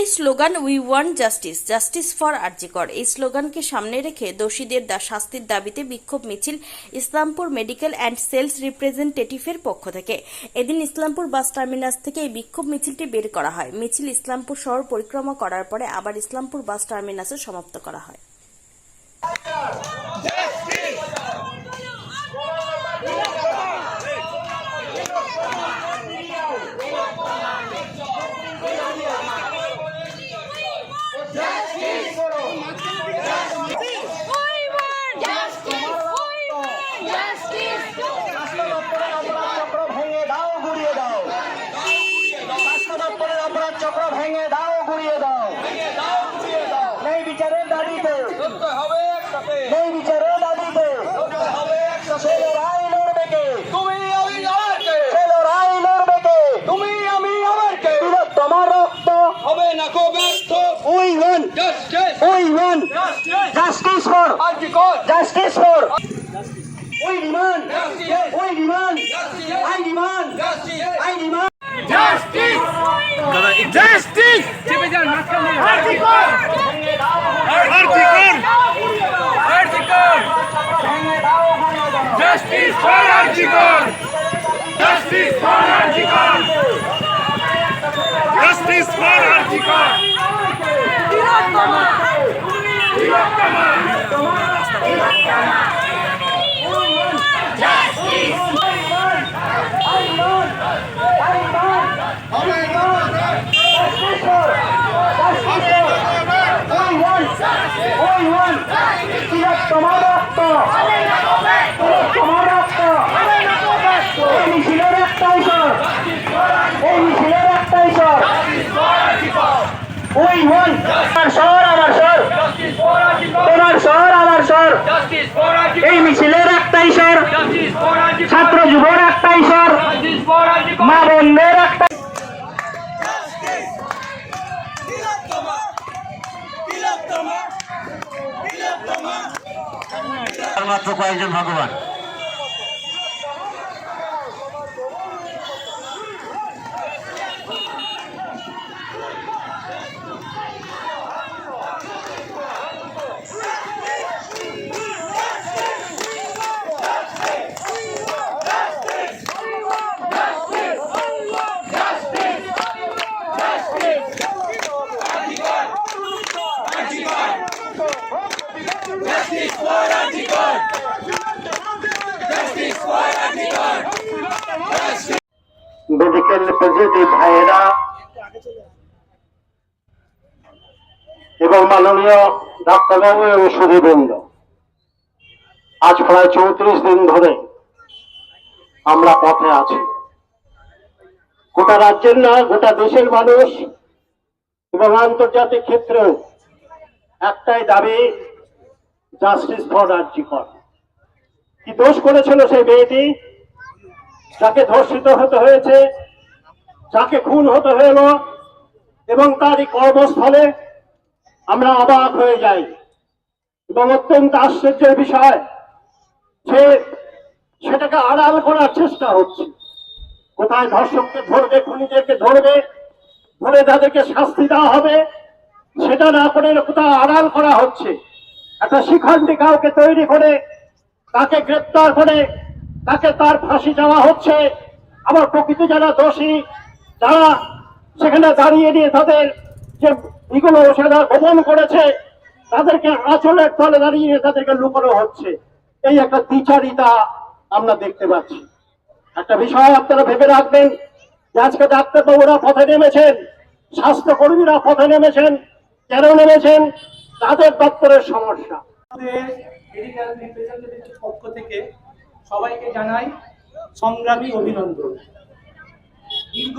একটাই slogan we want justice justice for RG Kar এই স্লোগানকে সামনে রেখে দোষীদের শাস্তির দাবিতে বিক্ষোভ মিছিল ইসলামপুর মেডিকেল অ্যান্ড সেলস রিপ্রেজেন্টেটিভের পক্ষ থেকে। এদিন ইসলামপুর বাস টার্মিনাস থেকে এই বিক্ষোভ মিছিলটি বের করা হয়। মিছিল ইসলামপুর শহর পরিক্রমা করার পরে আবার ইসলামপুর বাস টার্মিনাসে সমাপ্ত করা হয় চক্র ভেঙে দাও গুড়িয়ে দাও স্বাস্থ্য দপ্তরের অপরাধ চক্র ভেঙে দাও গুড়িয়ে দাও। নেই বিচারের দাবিতে। নেই বিচারের দাবিতে। সে লড়াই লড়বে কে? তুমি আমি আমারকে সে লড়বে কে? তুমি আমি আমারকে তোমার রক্ত। হবে না কো ব্যর্থ। We want. Justice we want. Justice justice for justice for we demand. We demand. I demand. I demand. Justice justice চেপে যান মাঝখানে article article article justice for article justice for article justice for article তোমার রক্ত তোমার রক্ত এই মিছিলের একটাই স্বর এই মিছিলের একটাই স্বর আমার স্বর আমার স্বর। তোমার স্বর, আমার আর্টিকল এই মিছিলের একটাই আর্টিকল ছাত্র যুবর একটাই আর্টিকল মা বোনদের একটা মাত্র কয়েকজন ভগবান। ভাইয়েরা এবং মাননীয় ডাক্তারবাবু এবং সুধীবৃন্দ আজ প্রায় চৌত্রিশ দিন ধরে আমরা পথে আছি। গোটা রাজ্যের না, গোটা দেশের মানুষ এবং আন্তর্জাতিক ক্ষেত্রেও একটাই দাবি জাস্টিস ফর রাজ্যিকর। কি দোষ করেছিল সেই মেয়েটি? যাকে ধর্ষিত হতে হয়েছে যাকে খুন হতে হলো এবং তারই কর্মস্থলে আমরা অবাক হয়ে যাই। এবং অত্যন্ত আশ্চর্যের বিষয়, সে সেটাকে আড়াল করার চেষ্টা হচ্ছে। কোথায় ধর্ষককে ধরবে, খুনিদেরকে ধরবে, ধরে তাদেরকে শাস্তি দেওয়া হবে, সেটা না করে কোথাও আড়াল করা হচ্ছে। একটা শিখান্তি কাউকে তৈরি করে, তাকে গ্রেপ্তার করে, তাকে তার ফাঁসি দেওয়া হচ্ছে। আবার প্রকৃত যারা দোষী যারা সেখানে দাঁড়িয়ে দিয়ে তাদের যে এগুলো সেটা গোপন করেছে, তাদেরকে আঁচলের তলে দাঁড়িয়ে তাদেরকে লুকানো হচ্ছে। এই একটা দ্বিচারিতা আমরা দেখতে পাচ্ছি। একটা বিষয় আপনারা ভেবে রাখবেন, যে আজকে ডাক্তারবাবুরা পথে নেমেছেন, স্বাস্থ্যকর্মীরা পথে নেমেছেন, কেন নেমেছেন, তাদের দপ্তরের সমস্যা। পক্ষ থেকে সবাইকে জানাই সংগ্রামী অভিনন্দন। দীর্ঘ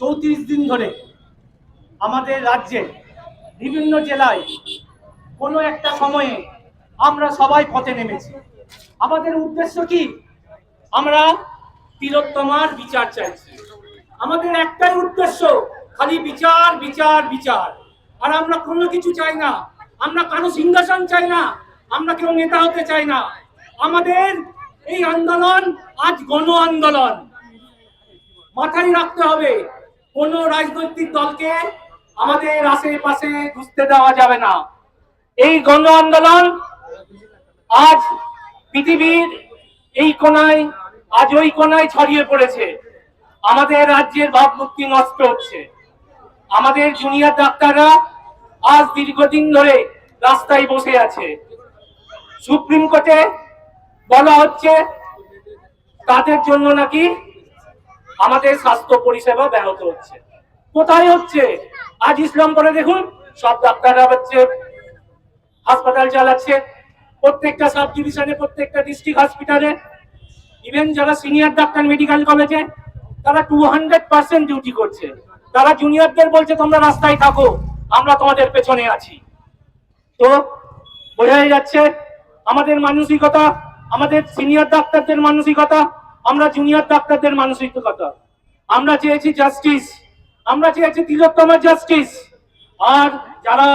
চৌত্রিশ দিন ধরে আমাদের রাজ্যে বিভিন্ন জেলায় কোনো একটা সময়ে আমরা সবাই পথে নেমেছি। আমাদের উদ্দেশ্য কি? আমরা তিলোত্তমার বিচার চাইছি। আমাদের একটাই উদ্দেশ্য, খালি বিচার বিচার বিচার। আর আমরা কোনো কিছু চাই না। আমরা কারও সিংহাসন চাই না। আমরা কেউ নেতা হতে চাই না। আমাদের এই আন্দোলন আজ গণ আন্দোলন। মাথায় রাখতে হবে কোন রাজনৈতিক দলকে আমাদের আশেপাশে ঘুরতে দেওয়া যাবে না। এই গণ আন্দোলন আজ পৃথিবীর এই কোনায় আজ ওই কোনায় ছড়িয়ে পড়েছে। আমাদের রাজ্যের ভাবমূর্তি নষ্ট হচ্ছে। আমাদের জুনিয়র ডাক্তাররা আজ দীর্ঘদিন ধরে রাস্তায় বসে আছে। সুপ্রিম কোর্টে বলা হচ্ছে তাদের জন্য নাকি আমাদের স্বাস্থ্য পরিষেবা ব্যাহত হচ্ছে। কোথায় হচ্ছে? আজ ইসলামপুরে দেখুন, সব ডাক্তাররা হচ্ছে, হাসপাতাল চালাচ্ছে, প্রত্যেকটা সাব ডিভিশনে প্রত্যেকটা ডিস্ট্রিক্ট হসপিটালে, ইভেন যারা সিনিয়র ডাক্তার মেডিকেল কলেজে, তারা টু হান্ড্রেড পার্সেন্ট ডিউটি করছে। তারা জুনিয়রদের বলছে, তোমরা রাস্তায় থাকো, আমরা তোমাদের পেছনে আছি। তো বোঝাই যাচ্ছে, আমাদের মানসিকতা, আমাদের সিনিয়র ডাক্তারদের মানসিকতা আমরা জুনিয়র ডাক্তারদের মানসিকতা। আমরা চেয়েছি জাস্টিস আমরা চেয়েছি তিলোত্তমা জাস্টিস আর যারা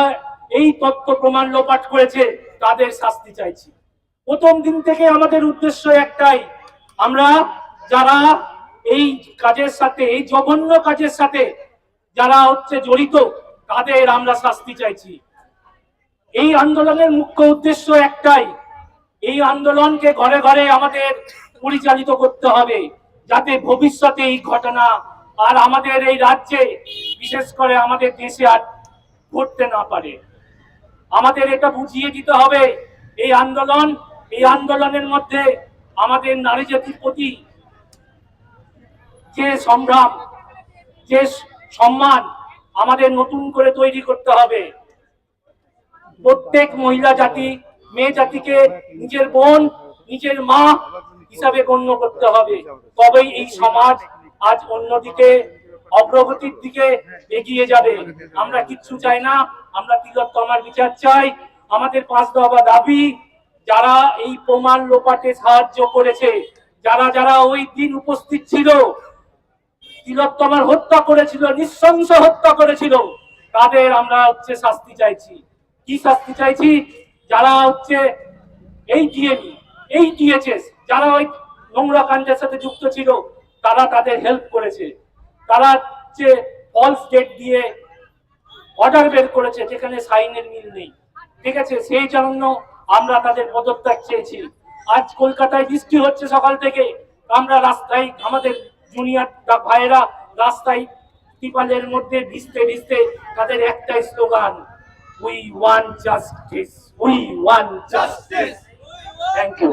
এই তথ্য প্রমাণ লোপাট করেছে, তাদের শাস্তি চাইছি। প্রথম দিন থেকে আমাদের উদ্দেশ্য একটাই, আমরা যারা এই কাজের সাথে, এই জঘন্য কাজের সাথে যারা হচ্ছে জড়িত, তাদের আমরা শাস্তি চাইছি। এই আন্দোলনের মুখ্য উদ্দেশ্য একটাই, এই আন্দোলনকে ঘরে ঘরে আমাদের পরিচালিত করতে হবে যাতে ভবিষ্যতে এই ঘটনা আর আমাদের এই রাজ্যে, বিশেষ করে আমাদের দেশে আর ঘটতে না পারে। আমাদের এটা বুঝিয়ে দিতে হবে, এই আন্দোলন, এই আন্দোলনের মধ্যে আমাদের নারী জাতির প্রতি যে সংগ্রাম যে সম্মান আমাদের নতুন করে তৈরি করতে হবে। প্রত্যেক মহিলা জাতি, মেয়ে জাতিকে নিজের বোন, নিজের মা হিসাবে গণ্য করতে হবে। তবেই এই সমাজ আজ অন্যদিকে অগ্রগতির দিকে এগিয়ে যাবে। আমরা কিচ্ছু চাই না। আমরা তিলোত্তমার বিচার চাই। আমাদের পাঁচ দফা দাবি যারা এই প্রমাণ লোপাটে সাহায্য করেছে যারা যারা ওই দিন উপস্থিত ছিল তিলোত্তমার হত্যা করেছিল নৃশংস হত্যা করেছিল তাদের আমরা হচ্ছে শাস্তি চাইছি। কি শাস্তি চাইছি? যারা হচ্ছে এই ডিএমি এই ডিএচএস যারা ওই নোংরা কাণ্ডের সাথে যুক্ত ছিল, তারা তাদের হেল্প করেছে। তারা হচ্ছে ফলস ডেট দিয়ে অর্ডার বের করেছে, যেখানে সাইনের মিল নেই। ঠিক আছে? সেই জন্য আমরা তাদের পদত্যাগ চেয়েছি। আজ কলকাতায় বৃষ্টি হচ্ছে সকাল থেকে। আমরা রাস্তায়, আমাদের জুনিয়র ভাইয়েরা রাস্তায় ত্রিপালের মধ্যে ভিজতে ভিজতে তাদের একটাই slogan we want justice we want justice thank you